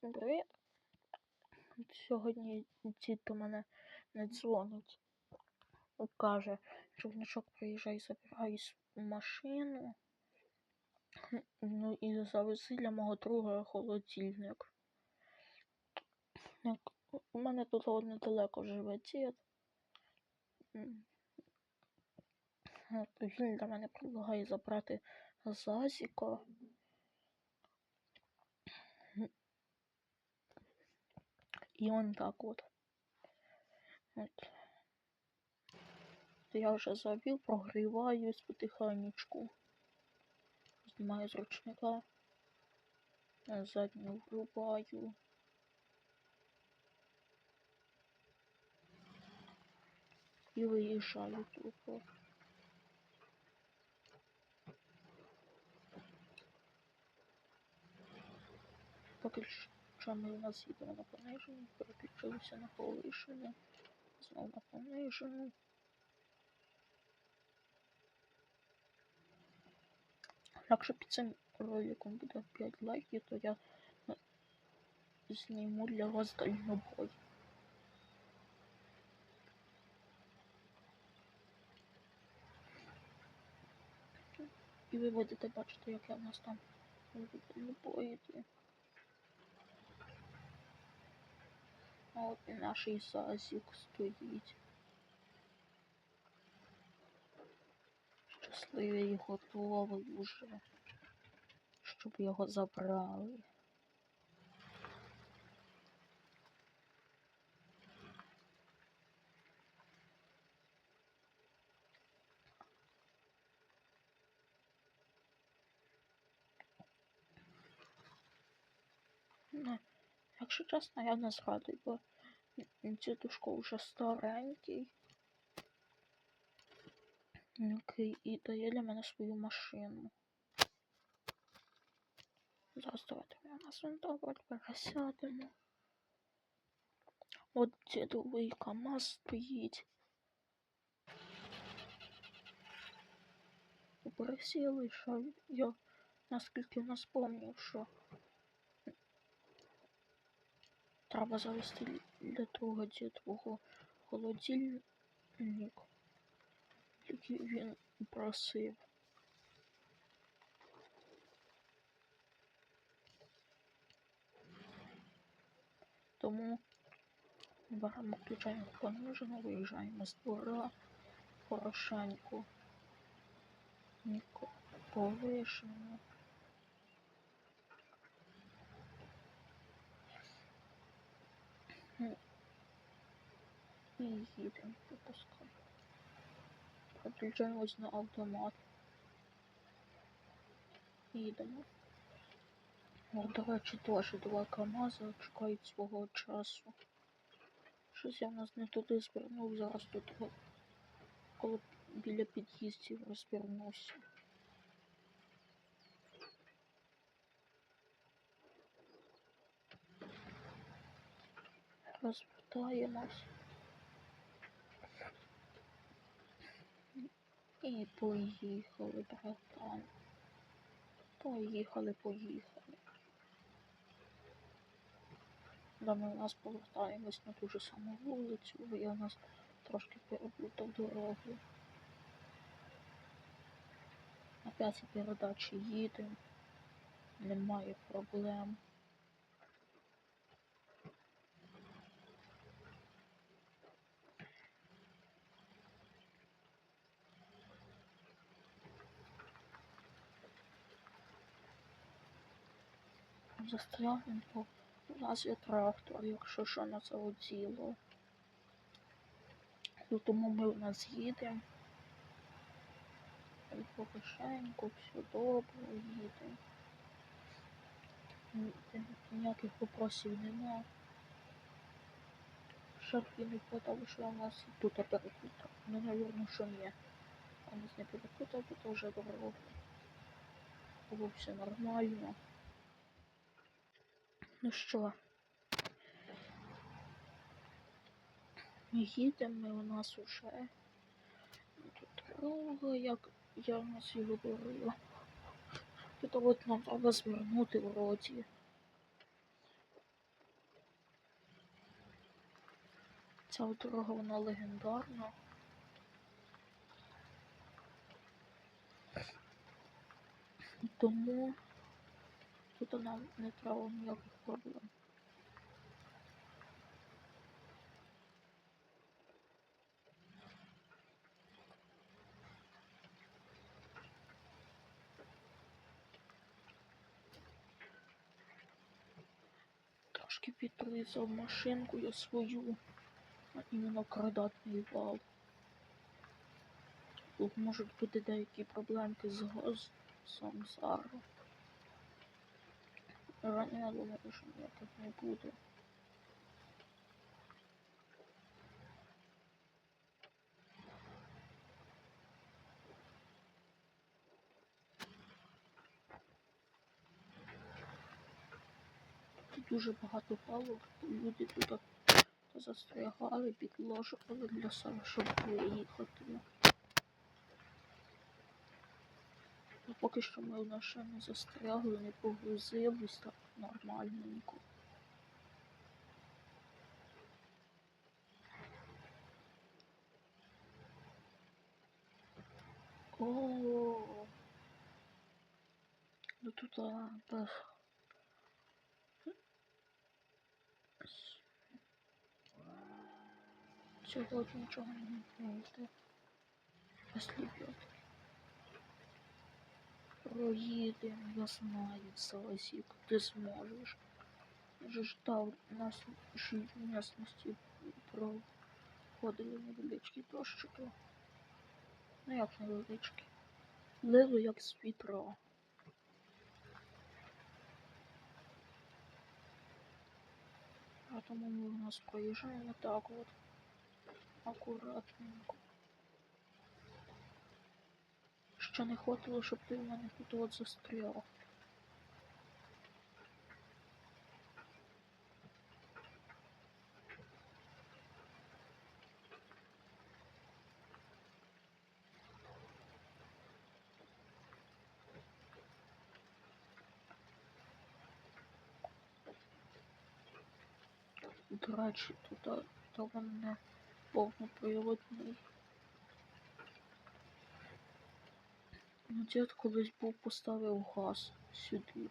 Привіт. Сьогодні дід до мене не дзвонить. Каже, що внучок приїжджай, забирай машину. Ну і завези для мого друга холодильник. У мене тут недалеко живе дід. Він для мене предлагає забрати Зазіка. І он так от. От. То я вже завів, прогріваюсь потихонечку. Знімаю з ручника. е, Задню врубаю. І виїжджаю тупо. Поки ми у нас їдемо на пониження, переключилися на повишення. Знову на пониження. Якщо під цим роликом буде 5 лайків, то я е, зніму для вас дальнобой. І ви будете бачити, як я в нас там дальнобоїти. От і наш Ісазік стоїть. Щасливий готовий уже, щоб його забрали. Ну, якщо чесно, я не зрадий, бо дідушка вже старенький. Який і дає для мене свою машину. Зараз давайте ми у нас добре пересядемо. От дідовий КАМАЗ стоїть. Пересіли, що я наскільки нас пам'ятаю, що треба завести для того дідового холодильник, який він просив. Тому беремо, включаємо понижено, виїжджаємо з двора Порошенку. Ніко повишено. І їдемо пропускаємо. Переключаємось на автомат. Їдемо. О, до речі, теж два КАМАЗа чекають свого часу. Щось я в нас не туди звернув, зараз тут коло біля під'їздів розвернуся. Розвертаємось. І поїхали, братан. Поїхали, поїхали. Да, ми у нас повертаємось на ту ж саму вулицю, бо я у нас трошки переплутав дорогу. На п'ятій передачі їдемо. Немає проблем. Бо у нас є трактор, якщо що на це діло. Ну, Тому ми у нас їдемо. Потихеньку, все добре, їдемо. Ніяких вопросів нема. Шарфі не подав, що у нас тут перепутав. Ну, навірно, що ні. У нас не перепутав, бо вже дорогу. Було все нормально. Ну що? Ми їдемо у нас уже тут дорога, як я в нас її говорила. Тут от нам треба звернути роті. Ця дорога вона легендарна. Тому тут нам не треба ніяких проблем. Трошки підрізав машинкою свою, а іменно крадатний вал. Тут можуть бути деякі проблемки з газом зараз. Рані я думаю, що ніяких не буде. Тут дуже багато палок, люди тут застрягали, підложували для себе, щоб виїхати. Ну, поки що ми в наше не застрягли, не погрузились так нормальненько. О, ну тут без Сьогодні нічого не вийде. Послідок. Проїдемо, я знаю, Саласік, ти зможеш. Ж там нас й в місності проходили невеличкі дощики. Ну як невеличкі. Лило як з вітра. А тому ми у нас проїжджаємо так от. Акуратненько. Ще не хватило, щоб ти в мене тут от застряв. До речі, тут то мене повноприводний. Ну, дід колись був поставив газ сюди.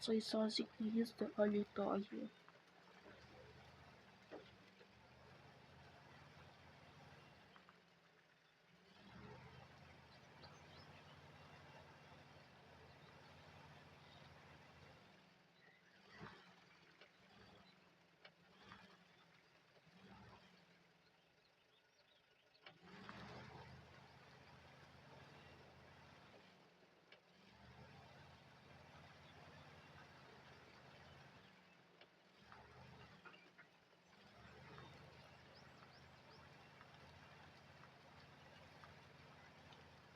Цей сазик не їздить, а літає.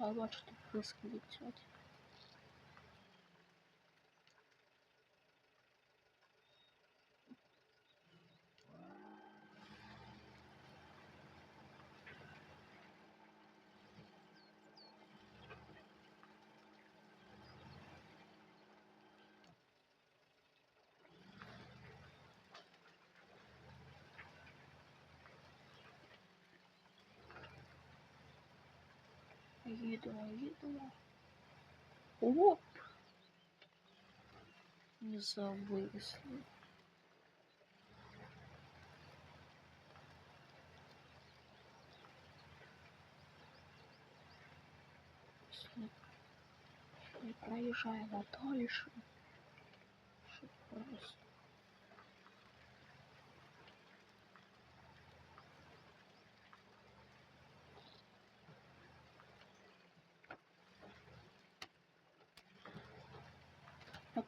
А бачите, близько летять. Їдемо, їдемо. Оп! Не зависли. Пішли. І проїжджаємо далі. Щоб просто.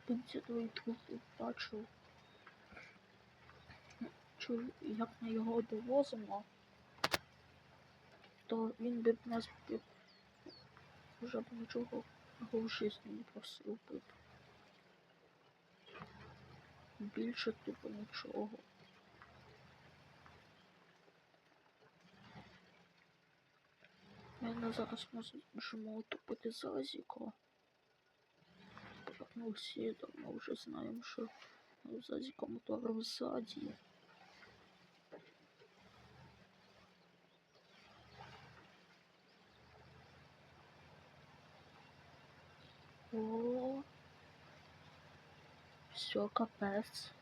Як бензиновий друг бачив, чув, як ми його довозимо, то він би нас б вже б нічого в житті не просив би. Більше типу нічого. Ми зараз можемо утопити зазіка. Ну все там мы уже знаем, что ну, сзади кому-то сзади. О, все, капец.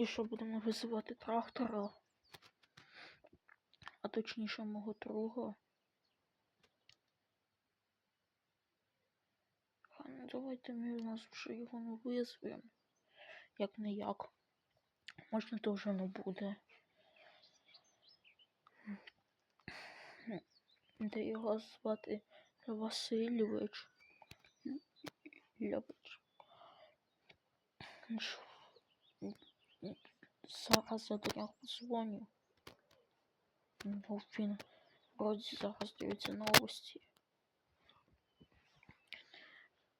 І що будемо визивати трактора? А точніше мого друга. А ну давайте ми у нас вже його не визвемо. Як не як. Можна теж не буде. Де його звати Васильович. Ляпич. Ш- Зараз я до нього дзвоню. Ну, він вроді зараз дивиться новості.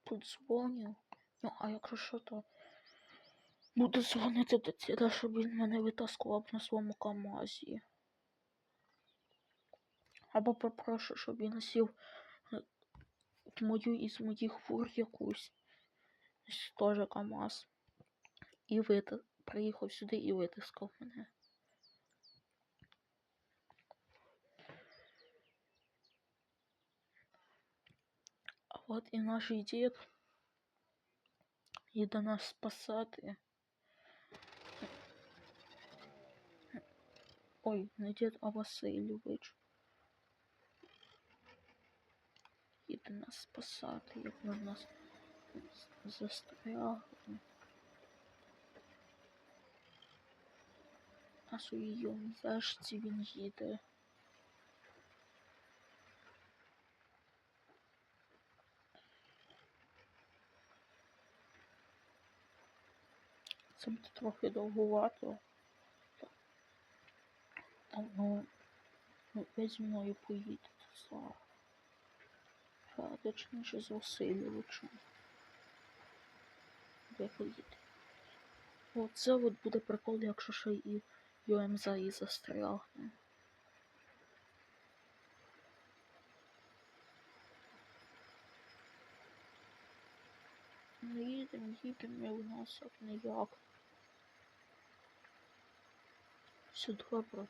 Подзвоню. Ну, а якщо що, то буду дзвонити до діда, щоб він мене витаскував на своєму КАМАЗі. Або попрошу, щоб він сів мою із моїх фур якусь. Ось Теж КАМАЗ. І вит... приїхав сюди і витискав мене. А от і наш дід їде нас спасати. Ой, не дід, а Васильович. Спасати, як в нас застрягли. На своїй зашці він їде. Це буде трохи довгувато. Та, Ну, ви зі мною поїдете зараз. А, точніше з Васильовичем. Ви поїдете. Оце от буде прикол, якщо ще і ЮМЗАІ застрягне. Ну їдемо, їдемо, і у нас як не як. Все добре.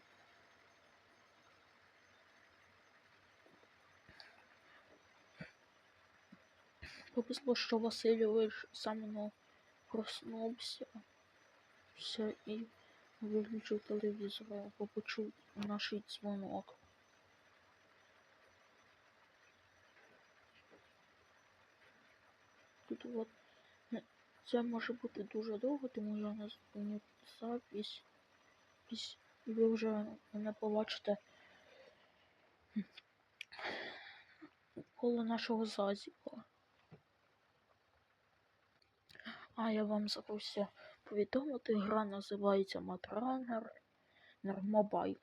Повезло, що Васильович саме проснувся. Все і виключив телевізор, бо почув наш дзвонок. Тут от це може бути дуже довго, тому я не. Піс- І ви вже мене побачите коло нашого зазіка. А я вам забувся повідомити, гра називається Матранер Мобайл.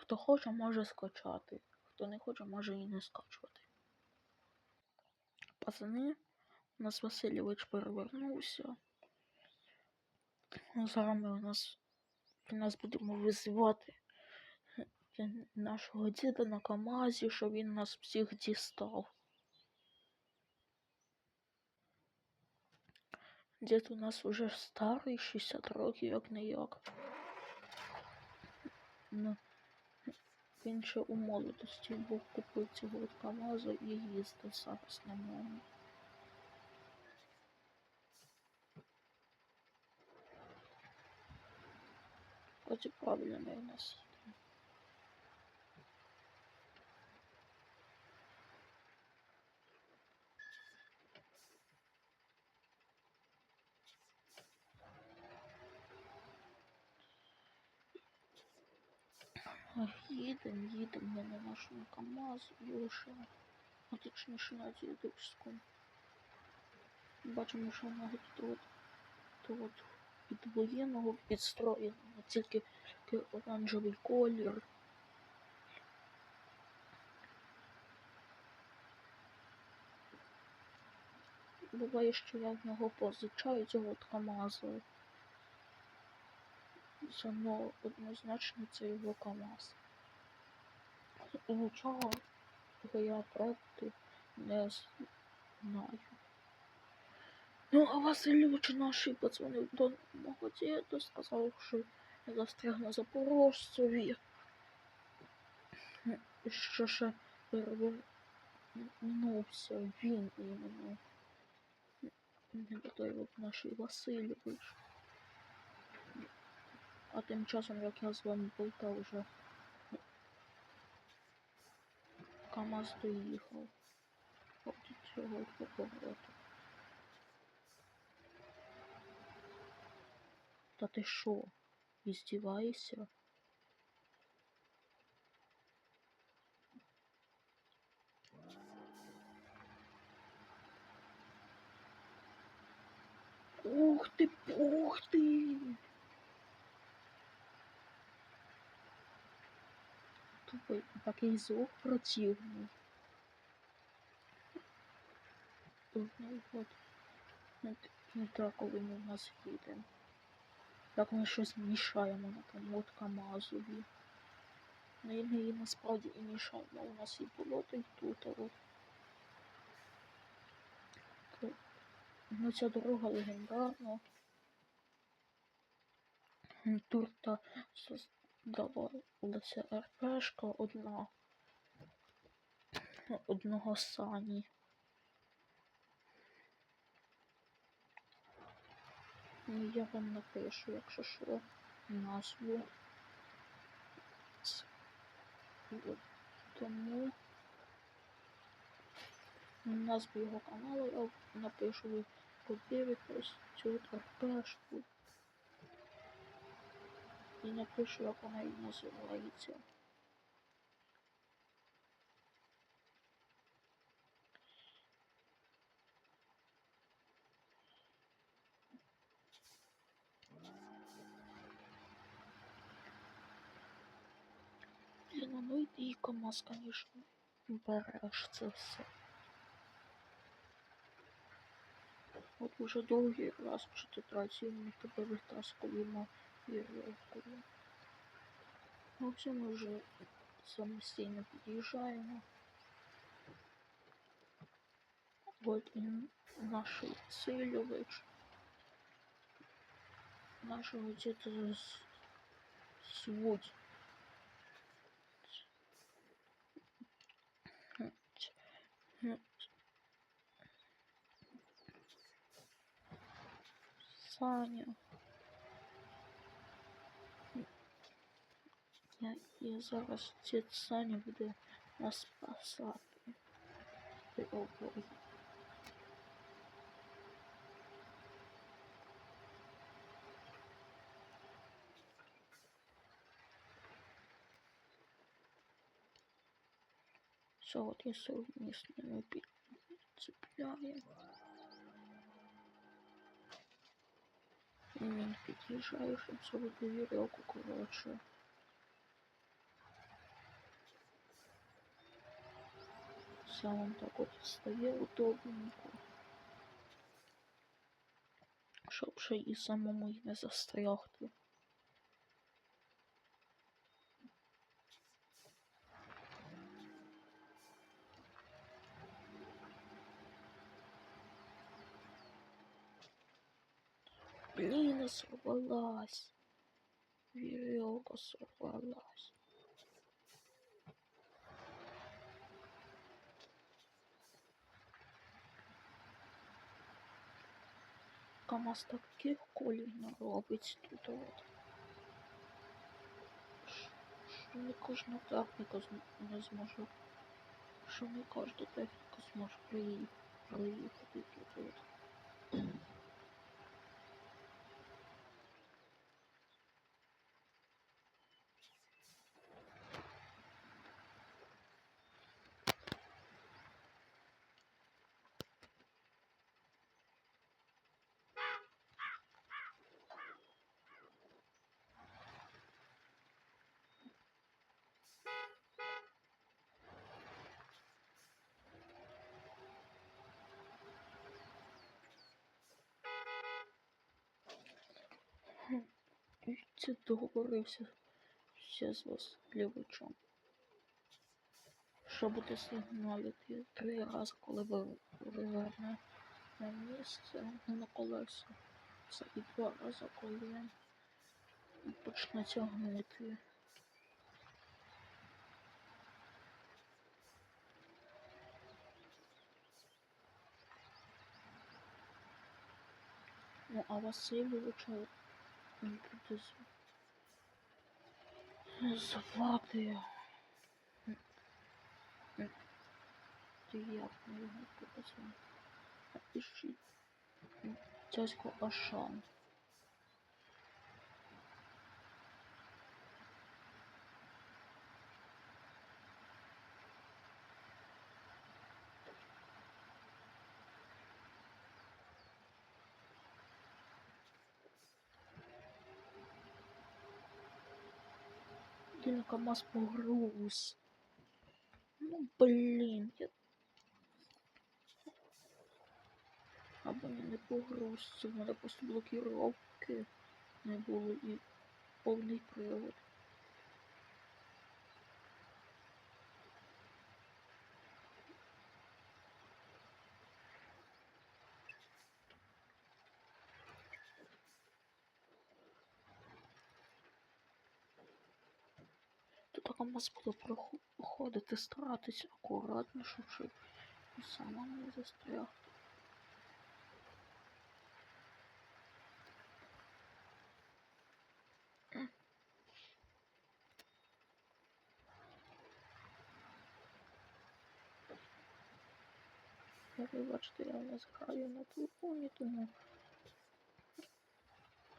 Хто хоче, може скачати. Хто не хоче, може і не скачувати. Пацани, у нас Васильович перевернувся. Ну, Зараз у нас, у нас будемо визивати нашого діда на КАМАЗі, щоб він нас всіх дістав. Дід у нас уже старий, 60 років, як не як. Ну, він ще у молодості був купив цього от КАМАЗа і їздив зараз на ньому. Вроді правильно у нас їдемо. Ой, Їдемо, їдемо ми на нашому КАМАЗу і лише, а точніше на. Бачимо, що вона тут от, от від воєнного підстроєного, тільки оранжевий колір. Буває, що я в нього позичаю цього КАМАЗу. Зано однозначно це його КАМАЗ. Нічого я правди не знаю. Ну, а Васильович наш подзвонив до мого діда, сказав, що я застряг на Запорожцеві. І Що ще перевернувся він іменно. Не той наш Васильович. А тим часом, як я з вами болтав, вже КамАЗ доїхав. До цього повороту. Та ти що, іздіваєшся? Ух ти, ух ти! Тупий такий звук противний. От. Т- так, коли ми в нас їдемо. Як ми щось мішаємо на тому от КамАЗові. Ну і ми насправді і мішаємо. У нас і було то й тут, от. Ну ця дорога легендарна. М, Создавалася РПшка одна. Одного сані. Ну, я вам напишу, якщо що, назву. Тому назву його каналу я напишу, ви подивитесь цю РПшку. І напишу, як вона і називається. Блін, ну і і КамАЗ, звісно, береш це все. От уже довгий раз, вже ти третій, ми тебе витаскуємо вірьовкою. Ну, все, ми вже самостійно під'їжджаємо. От і наш Васильович. Нашого з- звуть. Саня. Я, я зараз дід Саня буде нас спасати. О, Боже. Все, от я совмісними підцепляю. І він під'їжджає, щоб зробити Сам он так от стає удобненько. Щоб ще і самому й не застрягти. Блін, сорвалась. Вірьовка сорвалась. КамАЗ таких колій робить тут от. Що не кожна техніка зм- не зможе. Що не кожна техніка зможе приїхати тут от. Це договорився ще з Васильовичем. що буде сигналити три рази, коли ви виверне на місце ну, на колеса. Це і два рази, коли почне тягнути. Ну, а Васильовича м, буде з- звати? Як його Пишіть. Цясько Ашан. Блин, КамАЗ погруз. Ну, блин, я... Або не, не погруз, в мене просто блокіровки не було і повний привод. Тут КамАЗ буде проходити, старатися акуратно, щоб сама не застряг. Як ви бачите, я не граю на телефоні, тому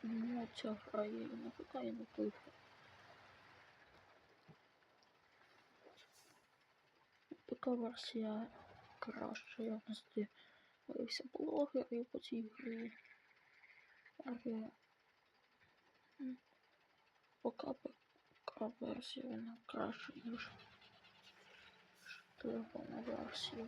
ну, ця грає і на ПК, і на телефоні. ПК версія краща, я не дивився блогерів по цій грі. Але поки ПК версія вона краща, ніж телефонна версія.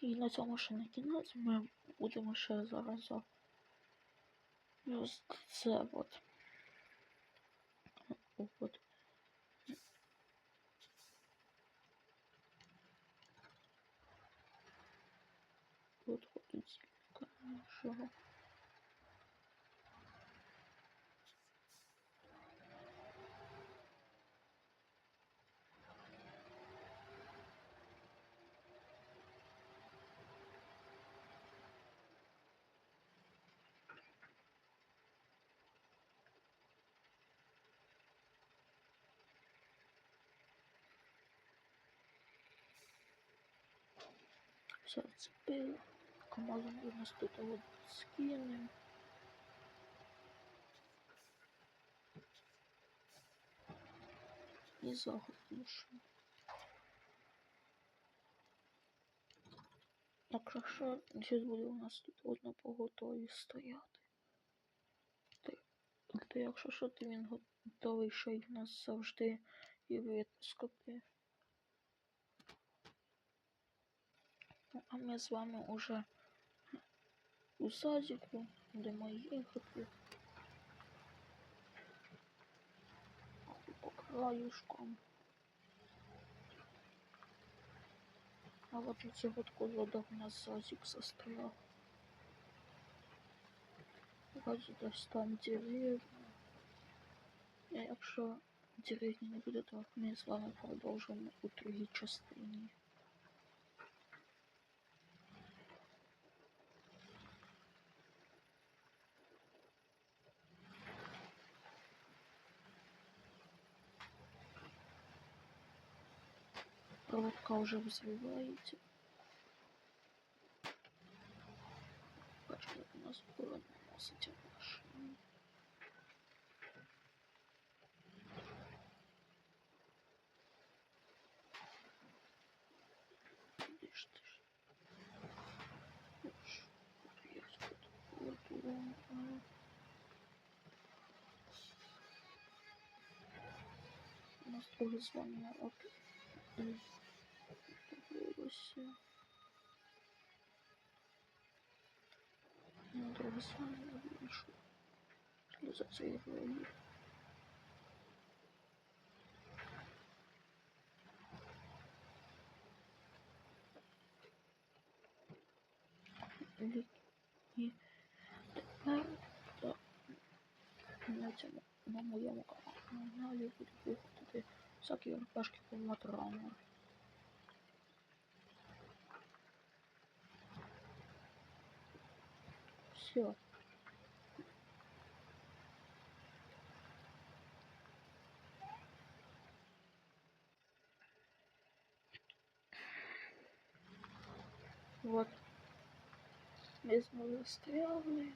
І на цьому ще не кінець. Ми будемо ще зараз за ось це от. От. Тут ходить нашого. Все вцепили. Команду у нас тут вот скинем. І заглушимо. Так що зараз буде у нас тут одна поготові стояти. Ти, ти якщо що, то він готовий, що й нас завжди і випускати. А ми з вами уже у садіку будемо їхати. По краюшкам. А от у цих от колодах у нас садик застрял. Вроді десь там дерев'я. А якщо деревні не буде, то ми з вами продовжимо у другій частині. Проводка уже взрываете. Бачу, як у нас было наносить машину. Куди ж ти ж? Ну ж, тут є тут воду. а. У нас друге звання от Дивилося. Ну, друге звання вийшло. за цією грою. Лі- І тепер та, на цьому на моєму каналі буду виходити всякі РПшки по матрану. Все. Вот. Ми знову застряли.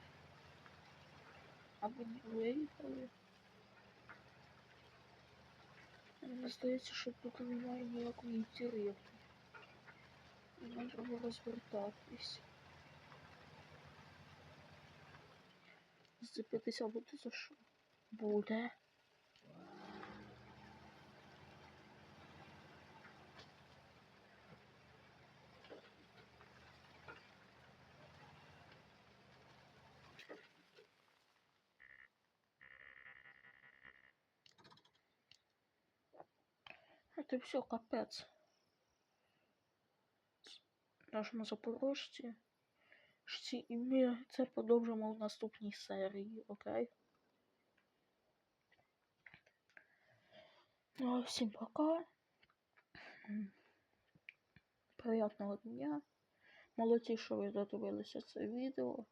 Або не виїхали. Мені здається, що тут немає ніякої інтересу. Нам треба розвертатись. Зцепитися буде за що? Буде. Это все капець. Нашому запорожці. Шці- І ми це продовжимо в наступній серії, окей? Ну, всім пока. Приятного дня. Молодці, що ви додивилися це відео.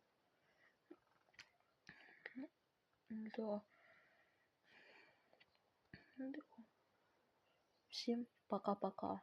Да. Всім пока-пока.